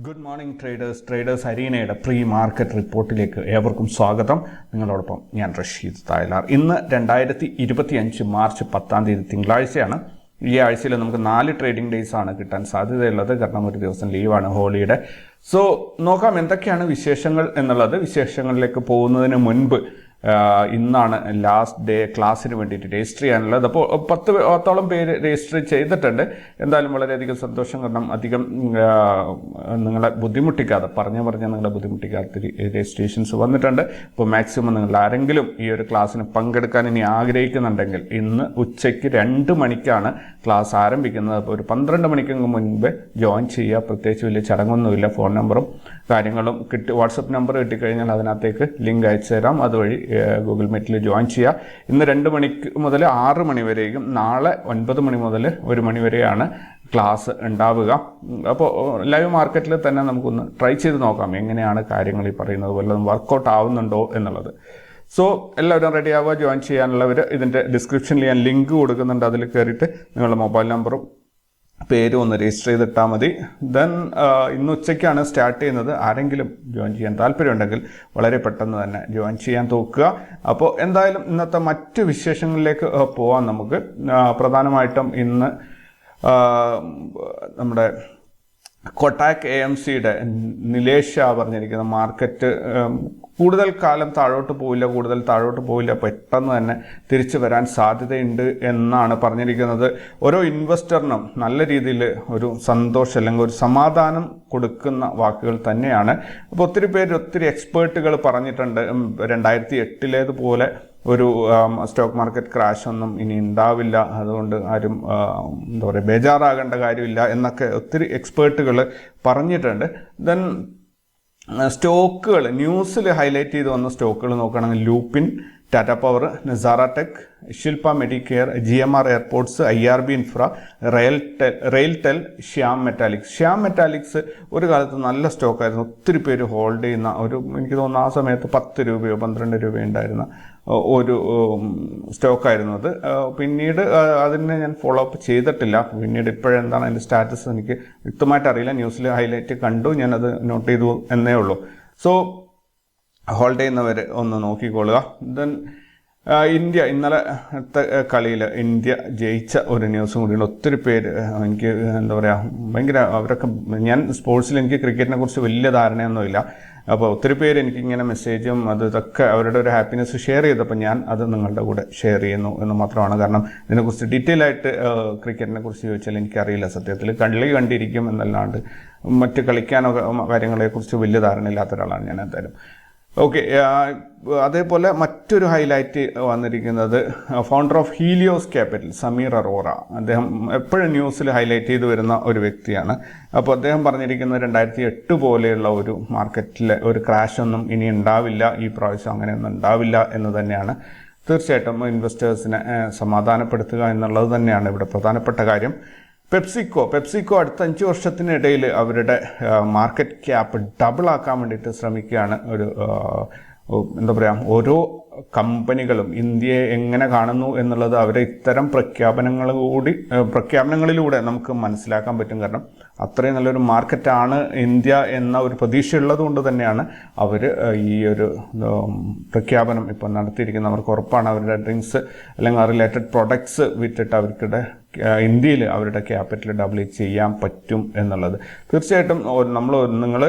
Good morning traders traders ഹരീനയുടെ pre market റിപ്പോർട്ടിലേക്ക് ഏവർക്കും സ്വാഗതം. നിങ്ങളോടൊപ്പം ഞാൻ റഷീദ് തായലാർ. ഇന്ന് രണ്ടായിരത്തി ഇരുപത്തി അഞ്ച് മാർച്ച് പത്താം തീയതി തിങ്കളാഴ്ചയാണ്. ഈ ആഴ്ചയിൽ നമുക്ക് നാല് ട്രേഡിംഗ് ഡേയ്സ് ആണ് കിട്ടാൻ സാധ്യതയുള്ളത്. കാരണം ഒരു ദിവസം ലീവാണ് ഹോളിയുടെ സോ നോക്കാം എന്തൊക്കെയാണ് വിശേഷങ്ങൾ എന്നുള്ളത്. വിശേഷങ്ങളിലേക്ക് പോകുന്നതിന് മുൻപ് ഇന്നാണ് ലാസ്റ്റ് ഡേ ക്ലാസ്സിന് വേണ്ടിയിട്ട് രജിസ്റ്റർ ചെയ്യാനുള്ളത്. അപ്പോൾ പത്ത് പത്തോളം പേര് രജിസ്റ്റർ ചെയ്തിട്ടുണ്ട്. എന്തായാലും വളരെയധികം സന്തോഷം. കാരണം അധികം നിങ്ങളെ ബുദ്ധിമുട്ടിക്കാതെ പറഞ്ഞു പറഞ്ഞ് നിങ്ങളെ ബുദ്ധിമുട്ടിക്കാത്ത രജിസ്ട്രേഷൻസ് വന്നിട്ടുണ്ട്. അപ്പോൾ മാക്സിമം നിങ്ങൾ ആരെങ്കിലും ഈ ഒരു ക്ലാസ്സിന് പങ്കെടുക്കാൻ ഇനി ആഗ്രഹിക്കുന്നുണ്ടെങ്കിൽ ഇന്ന് ഉച്ചയ്ക്ക് രണ്ട് മണിക്കാണ് ക്ലാസ് ആരംഭിക്കുന്നത്. അപ്പോൾ ഒരു പന്ത്രണ്ട് മണിക്ക് മുൻപ് ജോയിൻ ചെയ്യുക. പ്രത്യേകിച്ച് വലിയ ചടങ്ങൊന്നുമില്ല. ഫോൺ നമ്പറും കാര്യങ്ങളും കിട്ടി വാട്സപ്പ് നമ്പർ കിട്ടിക്കഴിഞ്ഞാൽ അതിനകത്തേക്ക് ലിങ്ക് അയച്ചു തരാം അതുവഴി ഗൂഗിൾ മീറ്റിൽ ജോയിൻ ചെയ്യുക ഇന്ന് രണ്ട് മണിക്ക് മുതൽ ആറ് മണി വരെയും നാളെ ഒൻപത് മണി മുതൽ ഒരു മണി വരെയാണ് ക്ലാസ് ഉണ്ടാവുക. അപ്പോൾ ലൈവ് മാർക്കറ്റിൽ തന്നെ നമുക്കൊന്ന് ട്രൈ ചെയ്ത് നോക്കാം. എങ്ങനെയാണ് കാര്യങ്ങൾ ഈ പറയുന്നത്? വല്ലതും വർക്കൗട്ട് ആവുന്നുണ്ടോ എന്നുള്ളത്. സോ എല്ലാവരും റെഡി ആവുക. ജോയിൻ ചെയ്യാനുള്ളവർ ഇതിന്റെ ഡിസ്ക്രിപ്ഷനിൽ ഞാൻ ലിങ്ക് കൊടുക്കുന്നുണ്ട്. അതിൽ കയറിയിട്ട് നിങ്ങളുടെ മൊബൈൽ നമ്പറും പേരും ഒന്ന് രജിസ്റ്റർ ചെയ്തിട്ടാൽ മതി. ദെൻ ഇന്ന് ഉച്ചയ്ക്കാണ് സ്റ്റാർട്ട് ചെയ്യുന്നത്. ആരെങ്കിലും ജോയിൻ ചെയ്യാൻ താല്പര്യമുണ്ടെങ്കിൽ വളരെ പെട്ടെന്ന് തന്നെ ജോയിൻ ചെയ്യാൻ തോക്കുക. അപ്പോൾ എന്തായാലും ഇന്നത്തെ മറ്റ് വിശേഷങ്ങളിലേക്ക് പോവാം നമുക്ക്. പ്രധാനമായിട്ടും ഇന്ന് നമ്മുടെ കൊട്ടാക് എ എം സിയുടെ നിലേഷ് പറഞ്ഞിരിക്കുന്ന മാർക്കറ്റ് കൂടുതൽ കാലം താഴോട്ട് പോവില്ല കൂടുതൽ താഴോട്ട് പോവില്ല പെട്ടെന്ന് തന്നെ തിരിച്ചു വരാൻ സാധ്യതയുണ്ട് എന്നാണ് പറഞ്ഞിരിക്കുന്നത്. ഓരോ ഇൻവെസ്റ്ററിനും നല്ല രീതിയിൽ ഒരു സന്തോഷം അല്ലെങ്കിൽ ഒരു സമാധാനം കൊടുക്കുന്ന വാക്കുകൾ തന്നെയാണ്. അപ്പോൾ ഒത്തിരി പേര് ഒത്തിരി എക്സ്പേർട്ടുകൾ പറഞ്ഞിട്ടുണ്ട്. രണ്ടായിരത്തി എട്ടിലേതുപോലെ ഒരു സ്റ്റോക്ക് മാർക്കറ്റ് ക്രാഷ് ഒന്നും ഇനി ഉണ്ടാവില്ല അതുകൊണ്ട് ആരും എന്താ പറയുക ബേജാറാകേണ്ട കാര്യമില്ല എന്നൊക്കെ ഒത്തിരി എക്സ്പേർട്ടുകൾ പറഞ്ഞിട്ടുണ്ട്. ദെൻ സ്റ്റോക്കുകൾ ന്യൂസിൽ ഹൈലൈറ്റ് ചെയ്ത് വന്ന സ്റ്റോക്കുകൾ നോക്കുകയാണെങ്കിൽ Lupin Tata Power Nazara Tech Shilpa Medicare G M R Airports I R B Infra RailTel RailTel Shyam Metalics Shyam Metalics ഒരു കാലത്ത് നല്ല സ്റ്റോക്കായിരുന്നു. ഒത്തിരി പേര് ഹോൾഡ് ചെയ്യുന്ന ഒരു എനിക്ക് തോന്നുന്നു ആ സമയത്ത് പത്ത് രൂപയോ പന്ത്രണ്ട് രൂപയോ ഉണ്ടായിരുന്ന ഒരു സ്റ്റോക്കായിരുന്നു അത്. പിന്നീട് അതിനെ ഞാൻ ഫോളോ അപ്പ് ചെയ്തിട്ടില്ല. പിന്നീട് ഇപ്പോഴെന്താണ് അതിന്റെ സ്റ്റാറ്റസ് എനിക്ക് വ്യക്തമായിട്ട് അറിയില്ല. ന്യൂസിൽ ഹൈലൈറ്റ് കണ്ടു. ഞാനത് നോട്ട് ചെയ്തു എന്നേ ഉള്ളൂ. സോ ഹോൾഡ് ചെയ്യുന്നവർ ഒന്ന് നോക്കിക്കൊള്ളുക. Then India. ഇന്നലത്തെ കളിയിൽ ഇന്ത്യ ജയിച്ച ഒരു ന്യൂസും കൂടിയുണ്ട്. ഒത്തിരി പേര് എനിക്ക് എന്താ പറയുക ഭയങ്കര അവരൊക്കെ ഞാൻ സ്പോർട്സിൽ എനിക്ക് ക്രിക്കറ്റിനെ കുറിച്ച് വലിയ ധാരണയൊന്നുമില്ല. അപ്പോൾ ഒത്തിരി പേര് എനിക്കിങ്ങനെ മെസ്സേജും അത് ഇതൊക്കെ അവരുടെ ഒരു ഹാപ്പിനെസ് ഷെയർ ചെയ്തപ്പോൾ ഞാൻ അത് നിങ്ങളുടെ കൂടെ ഷെയർ ചെയ്യുന്നു എന്ന് മാത്രമാണ്. കാരണം ഇതിനെക്കുറിച്ച് ഡീറ്റെയിൽ ആയിട്ട് ക്രിക്കറ്റിനെ കുറിച്ച് ചോദിച്ചാൽ എനിക്കറിയില്ല സത്യത്തിൽ കളി കണ്ടിരിക്കും എന്നല്ലാണ്ട് മറ്റ് കളിക്കാനോ കാര്യങ്ങളെക്കുറിച്ച് വലിയ ധാരണയില്ലാത്ത ഒരാളാണ് ഞാൻ എന്തായാലും. ഓക്കെ അതേപോലെ മറ്റൊരു ഹൈലൈറ്റ് വന്നിരിക്കുന്നത് founder of Helios Capital Sameer Arora അദ്ദേഹം എപ്പോഴും ന്യൂസിൽ ഹൈലൈറ്റ് ചെയ്തു വരുന്ന ഒരു വ്യക്തിയാണ്. അപ്പോൾ അദ്ദേഹം പറഞ്ഞിരിക്കുന്ന രണ്ടായിരത്തി എട്ട് പോലെയുള്ള ഒരു മാർക്കറ്റിലെ ഒരു ക്രാഷ് ഒന്നും ഇനി ഉണ്ടാവില്ല ഈ പ്രാവശ്യം അങ്ങനെയൊന്നും ഉണ്ടാവില്ല എന്ന് തന്നെയാണ്. തീർച്ചയായിട്ടും ഇൻവെസ്റ്റേഴ്സിനെ സമാധാനപ്പെടുത്തുക എന്നുള്ളത് തന്നെയാണ് ഇവിടെ പ്രധാനപ്പെട്ട കാര്യം. പെപ്സിക്കോ പെപ്സിക്കോ അടുത്ത അഞ്ച് വർഷത്തിനിടയിൽ അവരുടെ മാർക്കറ്റ് ക്യാപ്പ് ഡബിൾ ആക്കാൻ വേണ്ടിയിട്ട് ശ്രമിക്കുകയാണ് ഒരു എന്താ പറയുക ഓരോ കമ്പനികളും. ഇന്ത്യയെ എങ്ങനെ കാണുന്നു എന്നുള്ളത് അവരെ ഇത്തരം പ്രഖ്യാപനങ്ങൾ കൂടി പ്രഖ്യാപനങ്ങളിലൂടെ നമുക്ക് മനസ്സിലാക്കാൻ പറ്റും. കാരണം അത്രയും നല്ലൊരു മാർക്കറ്റാണ് ഇന്ത്യ എന്ന ഒരു പ്രതീക്ഷയുള്ളത് കൊണ്ട് തന്നെയാണ് അവർ ഈ ഒരു പ്രഖ്യാപനം ഇപ്പം നടത്തിയിരിക്കുന്നത്. അവർക്ക് ഉറപ്പാണ് അവരുടെ ഡ്രിങ്ക്സ് അല്ലെങ്കിൽ റിലേറ്റഡ് പ്രൊഡക്ട്സ് വിറ്റിട്ട് അവർക്കിടെ ഇന്ത്യയിൽ അവരുടെ ക്യാപിറ്റൽ ഡബിൾ ചെയ്യാൻ പറ്റും എന്നുള്ളത്. തീർച്ചയായിട്ടും നമ്മൾ നിങ്ങൾ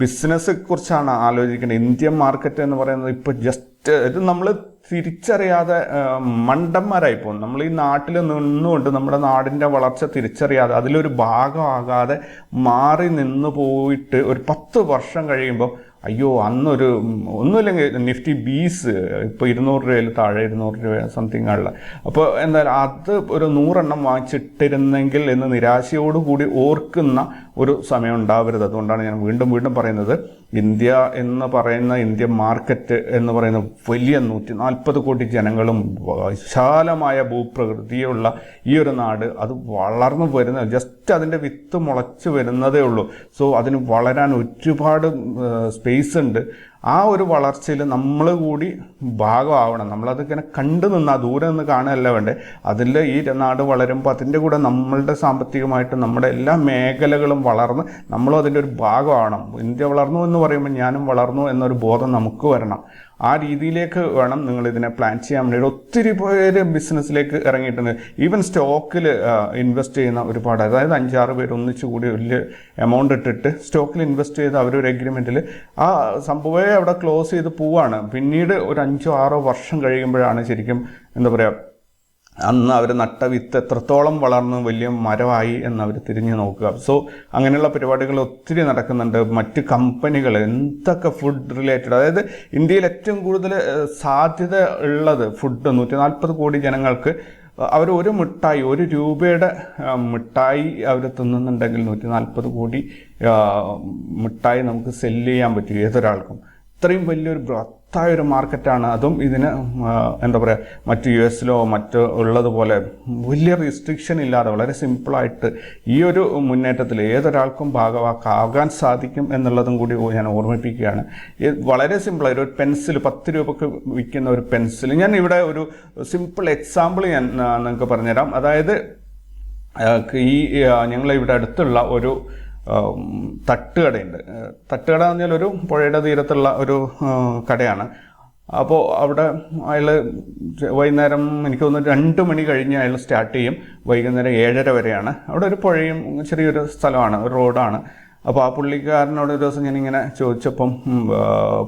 ബിസിനസ്സെ കുറിച്ചാണ് ആലോചിക്കേണ്ടത്. ഇന്ത്യൻ മാർക്കറ്റ് എന്ന് പറയുന്നത് ഇപ്പോൾ ജസ്റ്റ് ഇത് നമ്മൾ തിരിച്ചറിയാതെ മണ്ടന്മാരായി പോകും നമ്മൾ ഈ നാട്ടിൽ നിന്നുകൊണ്ട് നമ്മുടെ നാടിന്റെ വളർച്ച തിരിച്ചറിയാതെ അതിലൊരു ഭാഗമാകാതെ മാറി നിന്ന് പോയിട്ട് ഒരു പത്ത് വർഷം കഴിയുമ്പോൾ അയ്യോ അന്നൊരു ഒന്നുമില്ലെങ്കിൽ നിഫ്റ്റി ബീസ് ഇപ്പോൾ ഇരുന്നൂറ് രൂപയിൽ താഴെ ഇരുന്നൂറ് രൂപ സംതിങ് ആണല്ലോ അപ്പോൾ എന്തായാലും അത് ഒരു നൂറെണ്ണം വാങ്ങിച്ചിട്ടിരുന്നെങ്കിൽ എന്ന് നിരാശയോടുകൂടി ഓർക്കുന്ന ഒരു സമയം ഉണ്ടാവരുത്. അതുകൊണ്ടാണ് ഞാൻ വീണ്ടും വീണ്ടും പറയുന്നത്. ഇന്ത്യ എന്ന് പറയുന്ന ഇന്ത്യൻ മാർക്കറ്റ് എന്ന് പറയുന്ന വലിയ നൂറ്റി നാൽപ്പത് കോടി ജനങ്ങളും വിശാലമായ ഭൂപ്രകൃതിയുള്ള ഈ ഒരു നാട് അത് വളർന്നു വരുന്ന ജസ്റ്റ് അതിന്റെ വിത്ത് മുളച്ചു വരുന്നതേ ഉള്ളൂ. സോ അതിന് വളരാൻ ഒരുപാട് സ്പേസ് ഉണ്ട്. ആ ഒരു വളർച്ചയിൽ നമ്മൾ കൂടി ഭാഗമാവണം. നമ്മളത് ഇങ്ങനെ കണ്ടു നിന്നാൽ ദൂരെ നിന്ന് കാണുകയല്ല വേണ്ടേ. അതിൽ ഈ നാട് വളരുമ്പോൾ അതിന്റെ കൂടെ നമ്മളുടെ സാമ്പത്തികമായിട്ട് നമ്മുടെ എല്ലാ മേഖലകളും വളർന്ന് നമ്മളും അതിന്റെ ഒരു ഭാഗമാവണം. ഇന്ത്യ വളർന്നു എന്ന് പറയുമ്പോൾ ഞാനും വളർന്നു എന്നൊരു ബോധം നമുക്ക് വരണം. ആ രീതിയിലേക്ക് വേണം നിങ്ങൾ ഇതിനെ പ്ലാൻ ചെയ്യാൻ വേണ്ടി ഒത്തിരി പേര് ബിസിനസ്സിലേക്ക് ഇറങ്ങിയിട്ടുണ്ട്. ഈവൻ സ്റ്റോക്കിൽ ഇൻവെസ്റ്റ് ചെയ്യുന്ന ഒരുപാട് അതായത് അഞ്ചാറ് പേര് ഒന്നിച്ചു കൂടി വലിയ എമൗണ്ട് ഇട്ടിട്ട് സ്റ്റോക്കിൽ ഇൻവെസ്റ്റ് ചെയ്ത് അവരൊരു എഗ്രിമെന്റിൽ ആ സംഭവമേ അവിടെ ക്ലോസ് ചെയ്ത് പോവാണ്. പിന്നീട് ഒരു അഞ്ചോ ആറോ വർഷം കഴിയുമ്പോഴാണ് ശരിക്കും എന്താ പറയുക അന്ന് അവർ നട്ട വിത്ത് എത്രത്തോളം വളർന്ന് വലിയ മരമായി എന്ന് അവർ തിരിഞ്ഞു നോക്കുക. സോ അങ്ങനെയുള്ള പരിപാടികൾ ഒത്തിരി നടക്കുന്നുണ്ട്. മറ്റ് കമ്പനികൾ എന്തൊക്കെ ഫുഡ് റിലേറ്റഡ് അതായത് ഇന്ത്യയിൽ ഏറ്റവും കൂടുതൽ സാധ്യത ഉള്ളത് ഫുഡ് നൂറ്റി നാൽപ്പത് കോടി ജനങ്ങൾക്ക് അവർ ഒരു മിഠായി ഒരു രൂപയുടെ മിഠായി അവർ തിന്നുന്നുണ്ടെങ്കിൽ നൂറ്റി നാൽപ്പത് കോടി മിഠായി നമുക്ക് സെല്ല് ചെയ്യാൻ പറ്റും ഏതൊരാൾക്കും. ഇത്രയും വലിയൊരു ബ്രത്തായ ഒരു മാർക്കറ്റാണ്. അതും ഇതിന് എന്താ പറയുക മറ്റ് യു എസിലോ മറ്റ് ഉള്ളതുപോലെ വലിയ റിസ്ട്രിക്ഷൻ ഇല്ലാതെ വളരെ സിമ്പിളായിട്ട് ഈ ഒരു മുന്നേറ്റത്തിൽ ഏതൊരാൾക്കും ഭാഗവാക്കാകാൻ സാധിക്കും എന്നുള്ളതും കൂടി ഞാൻ ഓർമ്മിപ്പിക്കുകയാണ്. വളരെ സിമ്പിളായി ഒരു പെൻസിൽ പത്ത് രൂപക്ക് വിൽക്കുന്ന ഒരു പെൻസിൽ ഞാൻ ഇവിടെ ഒരു സിമ്പിൾ എക്സാമ്പിൾ ഞാൻ നിങ്ങൾക്ക് പറഞ്ഞുതരാം. അതായത് ഈ ഞങ്ങളിവിടെ അടുത്തുള്ള ഒരു തട്ടുകടയുണ്ട്. തട്ടുകട എന്ന് പറഞ്ഞാൽ ഒരു പുഴയുടെ തീരത്തുള്ള ഒരു കടയാണ്. അപ്പോൾ അവിടെ അയാൾ വൈകുന്നേരം എനിക്ക് തോന്നുന്നു രണ്ട് മണി കഴിഞ്ഞ് അയാൾ സ്റ്റാർട്ട് ചെയ്യും. വൈകുന്നേരം ഏഴര വരെയാണ്. അവിടെ ഒരു പുഴയും ചെറിയൊരു സ്ഥലമാണ് ഒരു റോഡാണ്. അപ്പോൾ ആ പുള്ളിക്കാരനോട് ഒരു ദിവസം ഞാനിങ്ങനെ ചോദിച്ചപ്പം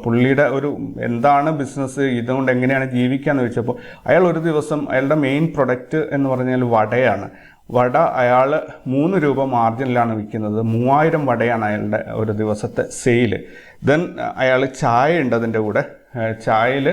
പുള്ളിയുടെ ഒരു എന്താണ് ബിസിനസ് ഇതുകൊണ്ട് എങ്ങനെയാണ് ജീവിക്കുക ജീവിക്കാന്ന് ചോദിച്ചപ്പോൾ അയാൾ ഒരു ദിവസം അയാളുടെ മെയിൻ പ്രൊഡക്റ്റ് എന്ന് പറഞ്ഞാൽ വടയാണ്. വട അയാൾ മൂന്ന് രൂപ മാർജിനിലാണ് വിൽക്കുന്നത്. മൂവായിരം വടയാണ് അയാളുടെ ഒരു ദിവസത്തെ സെയിൽ ദെൻ അയാൾ ചായ ഉണ്ട് അതിന്റെ കൂടെ ചായയിൽ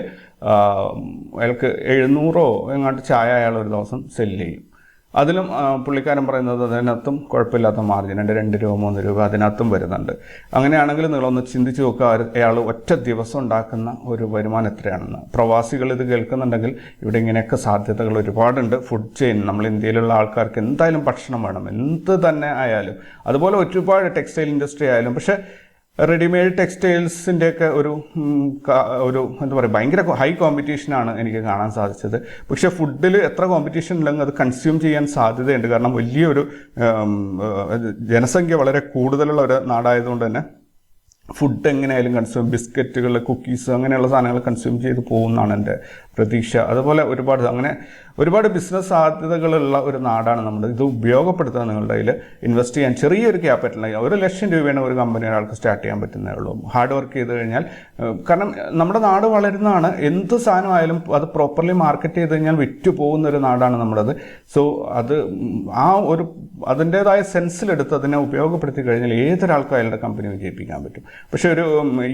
അയാൾക്ക് എഴുന്നൂറോ എങ്ങാണ്ട് ചായ അയാൾ ഒരു ദിവസം സെല്ല് ചെയ്യും. അതിലും പുള്ളിക്കാരൻ പറയുന്നത് അതിനകത്തും കുഴപ്പമില്ലാത്ത മാർജിൻ ഉണ്ട്. രണ്ട് രൂപ മൂന്ന് രൂപ അതിനകത്തും വരുന്നുണ്ട്. അങ്ങനെയാണെങ്കിൽ നിങ്ങളൊന്ന് ചിന്തിച്ച് നോക്കുക അയാൾ ഒറ്റ ദിവസം ഉണ്ടാക്കുന്ന ഒരു വരുമാനം എത്രയാണെന്ന്. പ്രവാസികൾ ഇത് കേൾക്കുന്നുണ്ടെങ്കിൽ ഇവിടെ ഇങ്ങനെയൊക്കെ സാധ്യതകൾ ഒരുപാടുണ്ട്. ഫുഡ് ചെയിൻ നമ്മൾ ഇന്ത്യയിലുള്ള ആൾക്കാർക്ക് എന്തായാലും ഭക്ഷണം വേണം. എന്ത് തന്നെ ആയാലും. അതുപോലെ ഒരുപാട് ടെക്സ്റ്റൈൽ ഇൻഡസ്ട്രി ആയാലും. പക്ഷേ റെഡിമെയ്ഡ് ടെക്സ്റ്റൈൽസിന്റെ ഒക്കെ ഒരു ഒരു എന്താ പറയുക ഭയങ്കര ഹൈ കോമ്പറ്റീഷനാണ് എനിക്ക് കാണാൻ സാധിച്ചത്. പക്ഷേ ഫുഡിൽ എത്ര കോമ്പറ്റീഷൻ ഉണ്ടെങ്കിൽ അത് കൺസ്യൂം ചെയ്യാൻ സാധ്യതയുണ്ട്. കാരണം വലിയൊരു ജനസംഖ്യ വളരെ കൂടുതലുള്ള ഒരു നാടായതുകൊണ്ട് തന്നെ ഫുഡ് എങ്ങനെയായാലും കൺസ്യൂം ബിസ്ക്കറ്റുകൾ കുക്കീസ് അങ്ങനെയുള്ള സാധനങ്ങൾ കൺസ്യൂം ചെയ്ത് പോകുന്നതാണ് എന്റെ പ്രതീക്ഷ. അതുപോലെ ഒരുപാട് അങ്ങനെ ഒരുപാട് ബിസിനസ് സാധ്യതകളുള്ള ഒരു നാടാണ് നമ്മുടെ. ഇത് ഉപയോഗപ്പെടുത്തുക നിങ്ങളുടെ കയ്യിൽ ഇൻവെസ്റ്റ് ചെയ്യാൻ ചെറിയൊരു ക്യാപിറ്റൽ ഒരു ലക്ഷം രൂപയാണ് ഒരു കമ്പനി ഒരാൾക്ക് സ്റ്റാർട്ട് ചെയ്യാൻ പറ്റുന്നേ ഉള്ളൂ. ഹാർഡ് വർക്ക് ചെയ്ത് കഴിഞ്ഞാൽ കാരണം നമ്മുടെ നാട് വളരുന്നതാണ്. എന്ത് സാധനമായാലും അത് പ്രോപ്പർലി മാർക്കറ്റ് ചെയ്ത് കഴിഞ്ഞാൽ വിറ്റു പോകുന്ന ഒരു നാടാണ് നമ്മുടേത്. സോ അത് ആ ഒരു അതിന്റെതായ സെൻസിലെടുത്ത് അതിനെ ഉപയോഗപ്പെടുത്തി കഴിഞ്ഞാൽ ഏതൊരാൾക്കും അയാളുടെ കമ്പനി വിജയിപ്പിക്കാൻ പറ്റും. പക്ഷെ ഒരു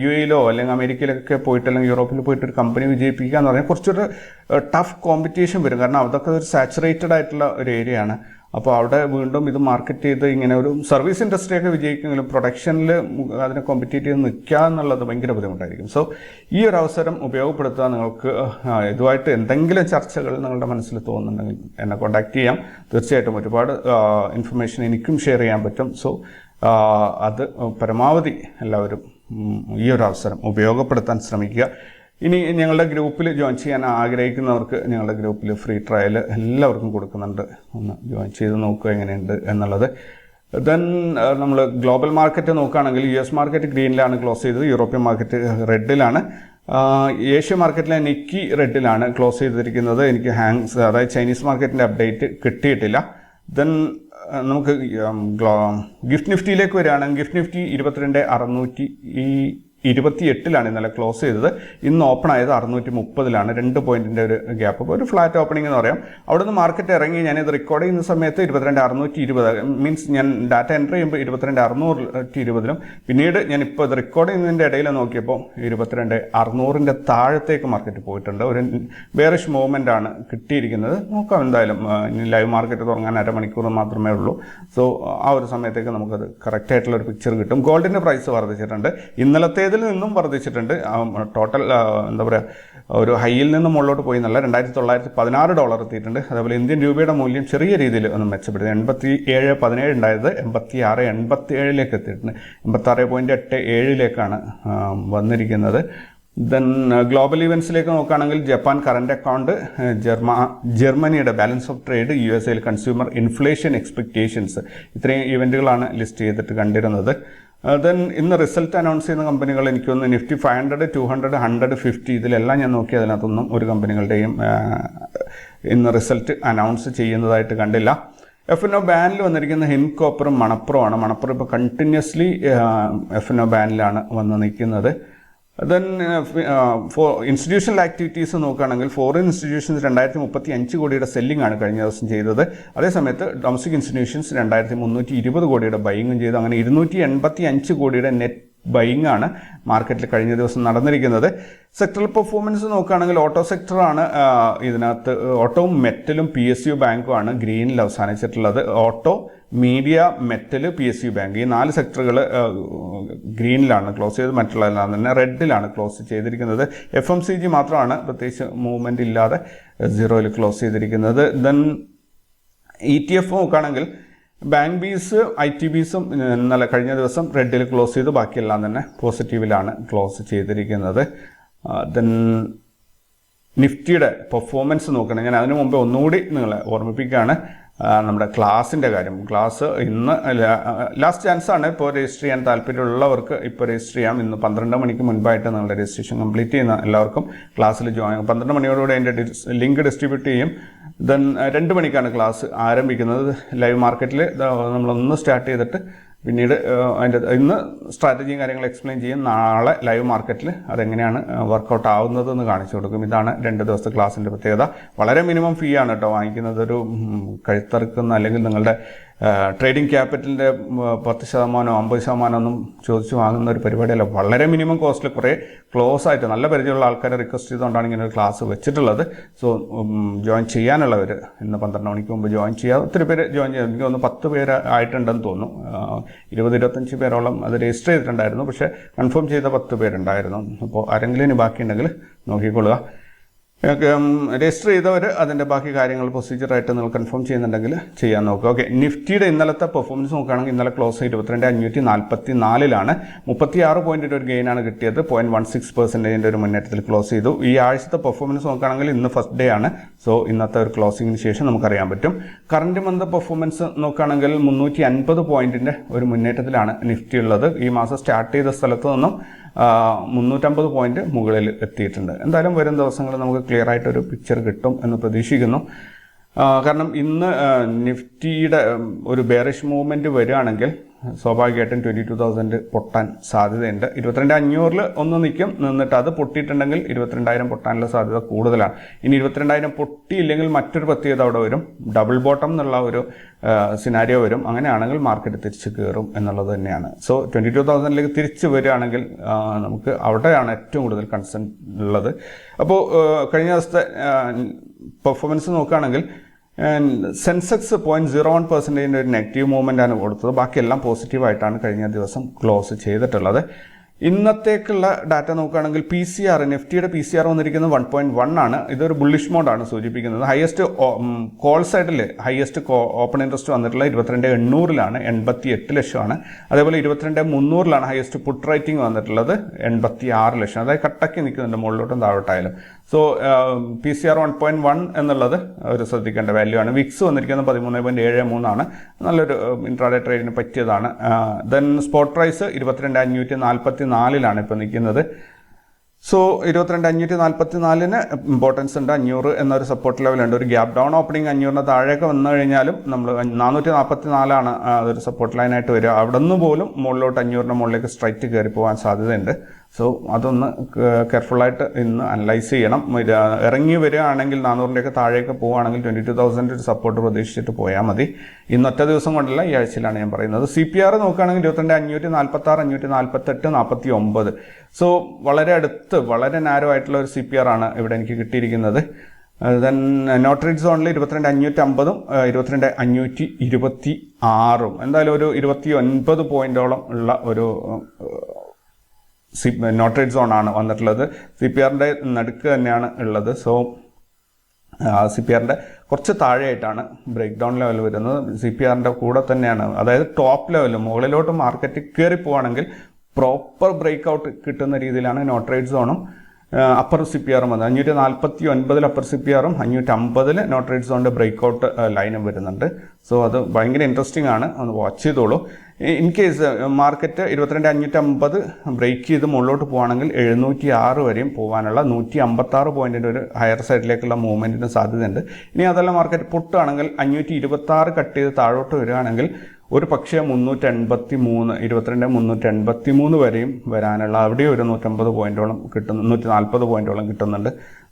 യു എയിലോ അല്ലെങ്കിൽ അമേരിക്കയിലൊക്കെ പോയിട്ട് അല്ലെങ്കിൽ യൂറോപ്പിൽ പോയിട്ട് ഒരു കമ്പനി വിജയിപ്പിക്കുക എന്ന് പറഞ്ഞാൽ കുറച്ചൊരു ടഫ് കോമ്പറ്റീഷൻ വരും. കാരണം അതൊക്കെ ഒരു സാച്ചുറേറ്റഡ് ആയിട്ടുള്ള ഒരു ഏരിയ ആണ് അപ്പോൾ അവിടെ വീണ്ടും ഇത് മാർക്കറ്റ് ചെയ്ത് ഇങ്ങനെ ഒരു സർവീസ് ഇൻഡസ്ട്രിയൊക്കെ വിജയിക്കുമെങ്കിലും പ്രൊഡക്ഷനിൽ അതിനെ കോമ്പറ്റീറ്റ് ചെയ്ത് നിൽക്കുക എന്നുള്ളത് ഭയങ്കര ബുദ്ധിമുട്ടായിരിക്കും. സോ ഈ ഒരു അവസരം ഉപയോഗപ്പെടുത്തുക നിങ്ങൾക്ക് ഇതുമായിട്ട് എന്തെങ്കിലും ചർച്ചകൾ നിങ്ങളുടെ മനസ്സിൽ തോന്നുന്നുണ്ടെങ്കിൽ എന്നെ കോൺടാക്ട് ചെയ്യാം. തീർച്ചയായിട്ടും ഒരുപാട് ഇൻഫർമേഷൻ എനിക്കും ഷെയർ ചെയ്യാൻ പറ്റും. സോ അത് പരമാവധി എല്ലാവരും ഈ ഒരു അവസരം ഉപയോഗപ്പെടുത്താൻ ശ്രമിക്കുക. ഇനി ഞങ്ങളുടെ ഗ്രൂപ്പിൽ ജോയിൻ ചെയ്യാൻ ആഗ്രഹിക്കുന്നവർക്ക് ഞങ്ങളുടെ ഗ്രൂപ്പിൽ ഫ്രീ ട്രയൽ എല്ലാവർക്കും കൊടുക്കുന്നുണ്ട്. ഒന്ന് ജോയിൻ ചെയ്ത് നോക്കുക എങ്ങനെയുണ്ട് എന്നുള്ളത്. ദെൻ നമ്മൾ ഗ്ലോബൽ മാർക്കറ്റ് നോക്കുകയാണെങ്കിൽ യു എസ് മാർക്കറ്റ് ഗ്രീനിലാണ് ക്ലോസ് ചെയ്തത് യൂറോപ്യൻ മാർക്കറ്റ് റെഡിലാണ് ഏഷ്യ മാർക്കറ്റിലെ നിക്കി റെഡിലാണ് ക്ലോസ് ചെയ്തിരിക്കുന്നത്. എനിക്ക് ഹാങ്സ് അതായത് ചൈനീസ് മാർക്കറ്റിന്റെ അപ്ഡേറ്റ് കിട്ടിയിട്ടില്ല. ദെൻ നമുക്ക് ഗിഫ്റ്റ് നിഫ്റ്റിയിലേക്ക് വരികയാണെങ്കിൽ ഗിഫ്റ്റ് നിഫ്റ്റി ഇരുപത്തിരണ്ട് അറുന്നൂറ്റി ഈ ഇരുപത്തി എട്ടിലാണ് ഇന്നലെ ക്ലോസ് ചെയ്തത്. ഇന്ന് ഓപ്പൺ ആയത് അറുന്നൂറ്റി മുപ്പതിലാണ് രണ്ട് പോയിന്റിന്റെ ഒരു ഗ്യാപ്പ് ഒരു ഫ്ലാറ്റ് ഓപ്പണിംഗ് എന്ന് പറയാം. അവിടെ നിന്ന് മാർക്കറ്റ് ഇറങ്ങി ഞാൻ ഇത് റെക്കോർഡ് ചെയ്യുന്ന സമയത്ത് ഇരുപത്തിരണ്ട് അറുന്നൂറ്റി ഇരുപത് മീൻസ് ഞാൻ ഡാറ്റ എന്റർ ചെയ്യുമ്പോൾ ഇരുപത്തിരണ്ട് അറുന്നൂറ്റി ഇരുപതിലും പിന്നീട് ഞാൻ ഇപ്പോൾ ഇത് റെക്കോർഡ് ചെയ്യുന്നതിന്റെ ഇടയിൽ നോക്കിയപ്പോൾ ഇരുപത്തിരണ്ട് അറുന്നൂറിന്റെ താഴത്തേക്ക് മാർക്കറ്റ് പോയിട്ടുണ്ട്. ഒരു ബേറിഷ് മൂവ്മെന്റ് ആണ് കിട്ടിയിരിക്കുന്നത്. നോക്കാം എന്തായാലും ഇനി ലൈവ് മാർക്കറ്റ് തുടങ്ങാൻ അരമണിക്കൂർ മാത്രമേ ഉള്ളൂ. സോ ആ ഒരു സമയത്തേക്ക് നമുക്കത് കറക്റ്റ് ആയിട്ടുള്ള ഒരു പിക്ചർ കിട്ടും. ഗോൾഡിന്റെ പ്രൈസ് വർദ്ധിച്ചിട്ടുണ്ട്. ഇന്നലത്തേതിൽ പോയതിൽ നിന്നും വർദ്ധിച്ചിട്ടുണ്ട്. ടോട്ടൽ എന്താ പറയുക ഒരു ഹൈയിൽ നിന്നും മുകളിലോട്ട് പോയി നല്ല രണ്ടായിരത്തി തൊള്ളായിരത്തി പതിനാറ് ഡോളർ എത്തിയിട്ടുണ്ട്. അതേപോലെ ഇന്ത്യൻ രൂപയുടെ മൂല്യം ചെറിയ രീതിയിൽ ഒന്ന് മെച്ചപ്പെടുത്തി എൺപത്തി ഏഴ് പതിനേഴ് ഉണ്ടായത് എൺപത്തി ആറ് എൺപത്തി ഏഴിലേക്ക് എത്തിയിട്ടുണ്ട്. എൺപത്തി ആറ് പോയിന്റ് എട്ട് ഏഴിലേക്കാണ് വന്നിരിക്കുന്നത്. ദെൻ ഗ്ലോബൽ ഇവൻസിലേക്ക് നോക്കുകയാണെങ്കിൽ ജപ്പാൻ കറണ്ട് അക്കൗണ്ട് ജർമ്മ ജർമ്മനിയുടെ balance of trade U S എയിൽ കൺസ്യൂമർ ഇൻഫ്ലേഷൻ എക്സ്പെക്റ്റേഷൻസ് ഇത്രയും ഇവന്റുകളാണ് ലിസ്റ്റ് ചെയ്തിട്ട് കണ്ടിരുന്നത്. ദെൻ ഇന്ന് റിസൾട്ട് അനൗൺസ് ചെയ്യുന്ന കമ്പനികൾ എനിക്ക് തോന്നുന്നു Nifty five hundred two hundred hundred fifty ഇതിലെല്ലാം ഞാൻ നോക്കി അതിനകത്തൊന്നും ഒരു കമ്പനികളുടെയും ആ, ഇന്ന് റിസൾട്ട് അനൗൺസ് ചെയ്യുന്നതായിട്ട് കണ്ടില്ല. എഫ് എൻ ഒ ബാനിൽ വന്നിരിക്കുന്ന ഹിൻകോപ്പറും മണപ്പുറമാണ് മണപ്പുറം ഇപ്പോൾ കണ്ടിന്യൂസ്ലി എഫ് എൻ ഒ ബാനിലാണ് വന്ന് നിൽക്കുന്നത്. ദെൻ ഫോർ ഇൻസ്റ്റിറ്റ്യൂഷണൽ ആക്ടിവിറ്റീസ് നോക്കുകയാണെങ്കിൽ ഫോറിൻ ഇൻസ്റ്റിറ്റ്യൂഷൻസ് രണ്ടായിരത്തി മുപ്പത്തി അഞ്ച് കോടിയുടെ സെല്ലിംഗ് ആണ് കഴിഞ്ഞ ദിവസം ചെയ്തത്. അതേസമയത്ത് ഡൊമസ്റ്റിക് ഇൻസ്റ്റിറ്റ്യൂഷൻസ് രണ്ടായിരത്തി മുന്നൂറ്റി ഇരുപത് കോടിയുടെ ബൈങ്ങും ചെയ്തു. അങ്ങനെ ഇരുന്നൂറ്റി എൺപത്തി അഞ്ച് കോടിയുടെ നെറ്റ് ബൈങ് ആണ് മാർക്കറ്റിൽ കഴിഞ്ഞ ദിവസം നടന്നിരിക്കുന്നത്. സെക്ടറൽ പെർഫോമൻസ് നോക്കുകയാണെങ്കിൽ ഓട്ടോ സെക്ടറാണ് ഇതിനകത്ത് ഓട്ടോവും മെറ്റലും പി എസ് യു ബാങ്കുമാണ് ഗ്രീനിൽ അവസാനിച്ചിട്ടുള്ളത്. Auto media metal P S U bank ഈ നാല് സെക്ടറുകൾ ഗ്രീനിലാണ് ക്ലോസ് ചെയ്ത് മറ്റുള്ളതെല്ലാം തന്നെ റെഡിലാണ് ക്ലോസ് ചെയ്തിരിക്കുന്നത്. എഫ് എം സി ജി മാത്രമാണ് പ്രത്യേകിച്ച് മൂവ്മെന്റ് ഇല്ലാതെ സീറോയിൽ ക്ലോസ് ചെയ്തിരിക്കുന്നത്. ദെൻ ഇ ടി എഫ് നോക്കുകയാണെങ്കിൽ ബാങ്ക് ബീസ് ഐ ടി ബീസും ഇന്നലെ കഴിഞ്ഞ ദിവസം റെഡിൽ ക്ലോസ് ചെയ്തു. ബാക്കിയെല്ലാം തന്നെ പോസിറ്റീവിലാണ് ക്ലോസ് ചെയ്തിരിക്കുന്നത്. ദെൻ നിഫ്റ്റിയുടെ പെർഫോമൻസ് നോക്കണം. ഞാൻ അതിനു മുമ്പേ ഒന്നുകൂടി നിങ്ങളെ ഓർമ്മിപ്പിക്കുകയാണ്. നമ്മുടെ ക്ലാസിന്റെ കാര്യം. ക്ലാസ് ഇന്ന് ലാസ്റ്റ് ചാൻസ് ആണ്. ഇപ്പോൾ രജിസ്റ്റർ ചെയ്യാൻ താല്പര്യമുള്ളവർക്ക് ഇപ്പോൾ രജിസ്റ്റർ ചെയ്യാം. ഇന്ന് പന്ത്രണ്ട് മണിക്ക് മുൻപായിട്ട് നിങ്ങളുടെ രജിസ്ട്രേഷൻ കംപ്ലീറ്റ് ചെയ്യുന്ന എല്ലാവർക്കും ക്ലാസ്സിൽ ജോയിൻ പന്ത്രണ്ട് മണിയോടുകൂടി അതിന്റെ ലിങ്ക് ഡിസ്ട്രിബ്യൂട്ട് ചെയ്യും. ദെൻ രണ്ട് മണിക്കാണ് ക്ലാസ് ആരംഭിക്കുന്നത്. ലൈവ് മാർക്കറ്റിൽ നമ്മളൊന്ന് സ്റ്റാർട്ട് ചെയ്തിട്ട് പിന്നീട് അതിന്റെ ഇന്ന് സ്ട്രാറ്റജിയും കാര്യങ്ങളും എക്സ്പ്ലെയിൻ ചെയ്യും. നാളെ ലൈവ് മാർക്കറ്റിൽ അതെങ്ങനെയാണ് വർക്കൗട്ട് ആവുന്നത് എന്ന് കാണിച്ചു കൊടുക്കും. ഇതാണ് രണ്ട് ദിവസത്തെ ക്ലാസ്സിന്റെ പ്രത്യേകത. വളരെ മിനിമം ഫീ ആണ് കേട്ടോ വാങ്ങിക്കുന്നത്. ഒരു കഴുത്തറുക്കുന്ന അല്ലെങ്കിൽ നിങ്ങളുടെ ട്രേഡിംഗ് ക്യാപിറ്റലിന്റെ പത്ത് ശതമാനമോ അമ്പത് ശതമാനമോ ഒന്നും ചോദിച്ച് വാങ്ങുന്ന ഒരു പരിപാടിയല്ല. വളരെ മിനിമം കോസ്റ്റിൽ കുറേ ക്ലോസ് ആയിട്ട് നല്ല പരിചയമുള്ള ആൾക്കാരെ റിക്വസ്റ്റ് ചെയ്തുകൊണ്ടാണ് ഇങ്ങനെ ഒരു ക്ലാസ് വെച്ചിട്ടുള്ളത്. സോ ജോയിൻ ചെയ്യാനുള്ളവർ ഇന്ന് പന്ത്രണ്ട് മണിക്ക് മുമ്പ് ജോയിൻ ചെയ്യാതെ ഒത്തിരി പേര് ജോയിൻ ചെയ്യാം എനിക്ക് തോന്നുന്നു പത്ത് പേര് ആയിട്ടുണ്ടെന്ന് തോന്നുന്നു. ഇരുപത് ഇരുപത്തഞ്ച് പേരോളം അത് രജിസ്റ്റർ ചെയ്തിട്ടുണ്ടായിരുന്നു. പക്ഷേ കൺഫേം ചെയ്ത പത്ത് പേരുണ്ടായിരുന്നു. അപ്പോൾ ആരെങ്കിലും ഇനി ബാക്കിയുണ്ടെങ്കിൽ നോക്കിക്കൊള്ളുക. രജിസ്റ്റർ ചെയ്തവർ അതിന്റെ ബാക്കി കാര്യങ്ങൾ പ്രൊസീജിയറായിട്ട് നിങ്ങൾ കൺഫേം ചെയ്യുന്നുണ്ടെങ്കിൽ ചെയ്യാൻ നോക്കുക. ഓക്കെ നിഫ്റ്റിയുടെ ഇന്നലത്തെ പെർഫോമൻസ് നോക്കുകയാണെങ്കിൽ ഇന്നലെ ക്ലോസ് ഇരുപത്തിരണ്ട് അഞ്ഞൂറ്റി നാൽപ്പത്തി നാലിലാണ് മുപ്പത്തി ആറ് പോയിന്റിന്റെ ഒരു ഗെയിനാണ് കിട്ടിയത് പോയിന്റ് വൺ സിക്സ് പെർസെന്റേജിന്റെ ഒരു മുന്നേറ്റത്തിൽ ക്ലോസ് ചെയ്തു. ഈ ആഴ്ചത്തെ പെർഫോമൻസ് നോക്കുകയാണെങ്കിൽ ഇന്ന് ഫസ്റ്റ് ഡേ ആണ്. സോ ഇന്നത്തെ ഒരു ക്ലോസിങ്ങിന് ശേഷം നമുക്കറിയാൻ പറ്റും. കറണ്ട് മന്ത് പെർഫോമൻസ് നോക്കുകയാണെങ്കിൽ മുന്നൂറ്റി അൻപത് പോയിന്റിന്റെ ഒരു മുന്നേറ്റത്തിലാണ് നിഫ്റ്റി ഉള്ളത്. ഈ മാസം സ്റ്റാർട്ട് ചെയ്ത സ്ഥലത്ത് നിന്നും മുന്നൂറ്റമ്പത് പോയിന്റ് മുകളിൽ എത്തിയിട്ടുണ്ട്. എന്തായാലും വരും ദിവസങ്ങളിൽ നമുക്ക് ക്ലിയർ ആയിട്ടൊരു പിക്ചർ കിട്ടും എന്ന് പ്രതീക്ഷിക്കുന്നു. കാരണം ഇന്ന് നിഫ്റ്റിയുടെ ഒരു ബെയറിഷ് മൂവ്മെന്റ് വരികയാണെങ്കിൽ സ്വാഭാവികമായിട്ടും ട്വന്റി ടു തൗസൻഡ് പൊട്ടാൻ സാധ്യതയുണ്ട്. ഇരുപത്തിരണ്ട് അഞ്ഞൂറിൽ ഒന്ന് നിൽക്കും നിന്നിട്ട് അത് പൊട്ടിയിട്ടുണ്ടെങ്കിൽ ഇരുപത്തിരണ്ടായിരം പൊട്ടാനുള്ള സാധ്യത കൂടുതലാണ്. ഇനി ഇരുപത്തിരണ്ടായിരം പൊട്ടിയില്ലെങ്കിൽ മറ്റൊരു പ്രത്യേകത അവിടെ വരും. ഡബിൾ ബോട്ടം എന്നുള്ള ഒരു സിനാരിയോ വരും. അങ്ങനെയാണെങ്കിൽ മാർക്കറ്റ് തിരിച്ച് കയറും എന്നുള്ളത് തന്നെയാണ്. സോ ട്വന്റി ടു തൗസൻഡിലേക്ക് തിരിച്ച് വരികയാണെങ്കിൽ നമുക്ക് അവിടെയാണ് ഏറ്റവും കൂടുതൽ കൺസേൺ ഉള്ളത്. അപ്പോൾ കഴിഞ്ഞ ദിവസത്തെ പെർഫോമൻസ് നോക്കുകയാണെങ്കിൽ സെൻസെക്സ് പോയിന്റ് സീറോ വൺ പെർസെന്റേജിന്റെ ഒരു നെഗറ്റീവ് മൂവ്മെന്റ് ആണ് കൊടുത്തത്. ബാക്കിയെല്ലാം പോസിറ്റീവായിട്ടാണ് കഴിഞ്ഞ ദിവസം ക്ലോസ് ചെയ്തിട്ടുള്ളത്. ഇന്നത്തേക്കുള്ള ഡാറ്റ നോക്കുകയാണെങ്കിൽ പി സി ആർ നിഫ്റ്റിയുടെ പി സി ആർ വന്നിരിക്കുന്നത് വൺ പോയിന്റ് വൺ ആണ്. ഇതൊരു ബുള്ളിഷ് മോഡാണ് സൂചിപ്പിക്കുന്നത്. ഹയസ്റ്റ് കോൾ സൈഡിൽ ഹയസ്റ്റ് ഓപ്പൺ ഇൻട്രസ്റ്റ് വന്നിട്ടുള്ള ഇരുപത്തിരണ്ട് എണ്ണൂറിലാണ് എൺപത്തി എട്ട് ലക്ഷമാണ്. അതേപോലെ ഇരുപത്തിരണ്ട് മുന്നൂറിലാണ് ഹയസ്റ്റ് പുട്ട് റൈറ്റിംഗ് വന്നിട്ടുള്ളത് എൺപത്തി ആറ് ലക്ഷം. അതായത് കട്ടക്കി നിൽക്കുന്നുണ്ട് മുകളിലോട്ടും താഴോട്ടായാലും. So P C R one point one എന്നുള്ളത് ഒരു ശ്രദ്ധിക്കേണ്ട വാല്യൂ ആണ്. വിക്സ് വന്നിരിക്കുന്നത് പതിമൂന്ന് പോയിന്റ് ഏഴ് മൂന്നാണ്. നല്ലൊരു ഇൻട്രാഡേ ട്രേഡിന് പറ്റിയതാണ്. ദെൻ സ്പോട്ട് പ്രൈസ് ഇരുപത്തിരണ്ട് അഞ്ഞൂറ്റി നാൽപ്പത്തി നാലിലാണ് ഇപ്പോൾ നിൽക്കുന്നത്. സോ ഇരുപത്തിരണ്ട് അഞ്ഞൂറ്റി നാൽപ്പത്തി നാലിന് ഇമ്പോർട്ടൻസ് ഉണ്ട് അഞ്ഞൂറ് എന്നൊരു സപ്പോർട്ട് ലെവലുണ്ട് ഒരു ഗ്യാപ് ഡൗൺ ഓപ്പണിംഗ് അഞ്ഞൂറിന് താഴേക്ക് വന്നു കഴിഞ്ഞാലും നമ്മൾ നാനൂറ്റി നാൽപ്പത്തി നാലാണ് അതൊരു സപ്പോർട്ട് ലൈനായിട്ട് വരിക. അവിടെ നിന്ന് പോലും മുകളിലോട്ട് അഞ്ഞൂറിന് മുകളിലേക്ക് സ്ട്രൈറ്റ് കയറി പോകാൻ സാധ്യതയുണ്ട്. സോ അതൊന്ന് കെയർഫുള്ളായിട്ട് ഇന്ന് അനലൈസ് ചെയ്യണം. ഇറങ്ങി വരികയാണെങ്കിൽ നാനൂറിന്റെയൊക്കെ താഴേക്ക് പോവുകയാണെങ്കിൽ ട്വന്റി ടു തൗസൻഡ് ഒരു സപ്പോർട്ട് പ്രതീക്ഷിച്ചിട്ട് പോയാൽ മതി. ഇന്നൊറ്റ ദിവസം കൊണ്ടല്ല ഈ ആഴ്ചയിലാണ് ഞാൻ പറയുന്നത്. സി പി ആർ നോക്കുകയാണെങ്കിൽ ഇരുപത്തിരണ്ട് അഞ്ഞൂറ്റി നാൽപ്പത്തി ആറ് അഞ്ഞൂറ്റി നാൽപ്പത്തെട്ട് നാൽപ്പത്തി ഒമ്പത് സോ വളരെ അടുത്ത് വളരെ നാരോ ആയിട്ടുള്ള ഒരു സി പി ആർ ആണ് ഇവിടെ എനിക്ക് കിട്ടിയിരിക്കുന്നത്. ദെൻ നോട്രേറ്റ് സോണിൽ ഇരുപത്തിരണ്ട് അഞ്ഞൂറ്റി അമ്പതും ഇരുപത്തിരണ്ട് അഞ്ഞൂറ്റി ഇരുപത്തി ആറും എന്തായാലും ഒരു ഇരുപത്തി ഒൻപത് പോയിന്റോളം ഉള്ള ഒരു സി സോൺ ആണ് വന്നിട്ടുള്ളത്. സി പി ആറിന്റെ നടുക്ക് തന്നെയാണ് ഉള്ളത്. സോ സി പി ആറിന്റെ കുറച്ച് താഴെയായിട്ടാണ് ബ്രേക്ക് ഡൗൺ ലെവൽ വരുന്നത് സി പി ആറിന്റെ കൂടെ തന്നെയാണ്. അതായത് ടോപ്പ് ലെവൽ മുകളിലോട്ട് മാർക്കറ്റ് കയറി പോവുകയാണെങ്കിൽ പ്രോപ്പർ ബ്രേക്ക് ഔട്ട് കിട്ടുന്ന രീതിയിലാണ് നോട്ട്രേറ്റ് സോണും അപ്പർ സി പി ആറും വന്നത്. അഞ്ഞൂറ്റി നാൽപ്പത്തി ഒൻപതിൽ അപ്പർ സി പി ആറും അഞ്ഞൂറ്റി അമ്പതിൽ നോട്ട്രേറ്റ് സോണിന്റെ ബ്രേക്ക് ഔട്ട് ലൈനും വരുന്നുണ്ട്. സോ അത് ഭയങ്കര ഇൻട്രസ്റ്റിംഗ് ആണ്. ഒന്ന് വാച്ച് ചെയ്തോളൂ. ഇൻ കേസ് മാർക്കറ്റ് ഇരുപത്തിരണ്ട് അഞ്ഞൂറ്റി അമ്പത് ബ്രേക്ക് ചെയ്ത് മുകളിലോട്ട് പോകുകയാണെങ്കിൽ എഴുന്നൂറ്റി ആറ് വരെയും പോകാനുള്ള നൂറ്റി അമ്പത്താറ് പോയിന്റിന്റെ ഒരു ഹയർ സൈഡിലേക്കുള്ള മൂവ്മെന്റിന് സാധ്യതയുണ്ട്. ഇനി അതല്ല മാർക്കറ്റ് പൊട്ടുകയാണെങ്കിൽ അഞ്ഞൂറ്റി ഇരുപത്താറ് കട്ട് ചെയ്ത് താഴോട്ട് വരികയാണെങ്കിൽ ഒരു പക്ഷേ മുന്നൂറ്റി എൺപത്തി മൂന്ന് ഇരുപത്തിരണ്ട് മുന്നൂറ്റി എൺപത്തി മൂന്ന് വരെയും വരാനുള്ള അവിടെ ഒരു നൂറ്റമ്പത് പോയിന്റോളം കിട്ടുന്നു നൂറ്റി നാൽപ്പത് പോയിന്റോളം കിട്ടുന്നുണ്ട്.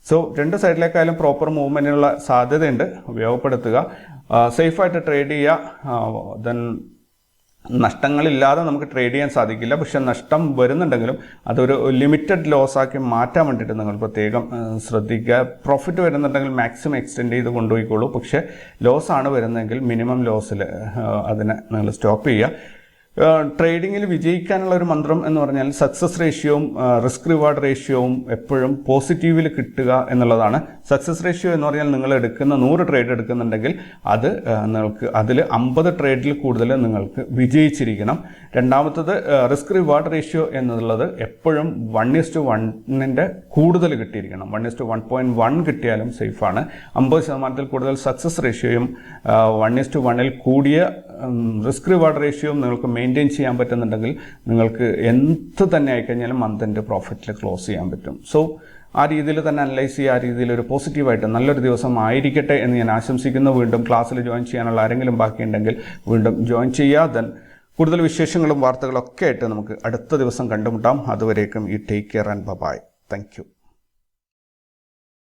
സോ രണ്ട് സൈഡിലേക്കായാലും പ്രോപ്പർ മൂവ്മെന്റിനുള്ള സാധ്യതയുണ്ട്. ഉപയോഗപ്പെടുത്തുക. സേഫായിട്ട് ട്രേഡ് ചെയ്യുക. ദെൻ നഷ്ടങ്ങളില്ലാതെ നമുക്ക് ട്രേഡ് ചെയ്യാൻ സാധിക്കില്ല. പക്ഷെ നഷ്ടം വരുന്നുണ്ടെങ്കിലും അതൊരു ലിമിറ്റഡ് ലോസ് ആക്കി മാറ്റാൻ വേണ്ടിയിട്ട് നിങ്ങൾ പ്രത്യേകം ശ്രദ്ധിക്കുക. പ്രോഫിറ്റ് വരുന്നുണ്ടെങ്കിൽ മാക്സിമം എക്സ്റ്റെൻഡ് ചെയ്ത് കൊണ്ടുപോയിക്കോളൂ. പക്ഷേ ലോസ് ആണ് വരുന്നതെങ്കിൽ മിനിമം ലോസിൽ അതിനെ നിങ്ങൾ സ്റ്റോപ്പ് ചെയ്യുക. ട്രേഡിങ്ങിൽ വിജയിക്കാനുള്ള ഒരു മന്ത്രം എന്ന് പറഞ്ഞാൽ സക്സസ് റേഷ്യോവും റിസ്ക് റിവാർഡ് റേഷ്യോവും എപ്പോഴും പോസിറ്റീവിൽ കിട്ടുക എന്നുള്ളതാണ് സക്സസ് റേഷ്യോ എന്ന് പറഞ്ഞാൽ നിങ്ങൾ എടുക്കുന്ന നൂറ് ട്രേഡ് എടുക്കുന്നുണ്ടെങ്കിൽ അത് നിങ്ങൾക്ക് അതിൽ അമ്പത് ട്രേഡിൽ കൂടുതൽ നിങ്ങൾക്ക് വിജയിച്ചിരിക്കണം. രണ്ടാമത്തത് റിസ്ക് റിവാർഡ് റേഷ്യോ എന്നുള്ളത് എപ്പോഴും വൺ ഇസ് ടു വണ്ണിന്റെ കൂടുതൽ കിട്ടിയിരിക്കണം. One is two one point one കിട്ടിയാലും സേഫാണ് അമ്പത് ശതമാനത്തിൽ കൂടുതൽ സക്സസ് റേഷ്യോയും വൺ ഇസ് ടു വണ്ണിൽ കൂടിയ റിസ്ക് റിവാർഡ് റേഷ്യോയും നിങ്ങൾക്ക് മെയിന്റെയിൻ ചെയ്യാൻ പറ്റുന്നുണ്ടെങ്കിൽ നിങ്ങൾക്ക് എന്ത് തന്നെ ആയിക്കഴിഞ്ഞാലും മന്തിന്റെ പ്രോഫിറ്റിൽ ക്ലോസ് ചെയ്യാൻ പറ്റും. സോ ആ രീതിയിൽ തന്നെ അനലൈസ് ചെയ്യുക ആ രീതിയിൽ ഒരു പോസിറ്റീവായിട്ട് നല്ലൊരു ദിവസം ആയിരിക്കട്ടെ എന്ന് ഞാൻ ആശംസിക്കുന്നു. വീണ്ടും ക്ലാസ്സിൽ ജോയിൻ ചെയ്യാനുള്ള ആരെങ്കിലും ബാക്കിയുണ്ടെങ്കിൽ വീണ്ടും ജോയിൻ ചെയ്യുക. ദെൻ കൂടുതൽ വിശേഷങ്ങളും വാർത്തകളൊക്കെ ആയിട്ട് നമുക്ക് അടുത്ത ദിവസം കണ്ടുമുട്ടാം. അതുവരേക്കും ഈ take care and bye bye thank you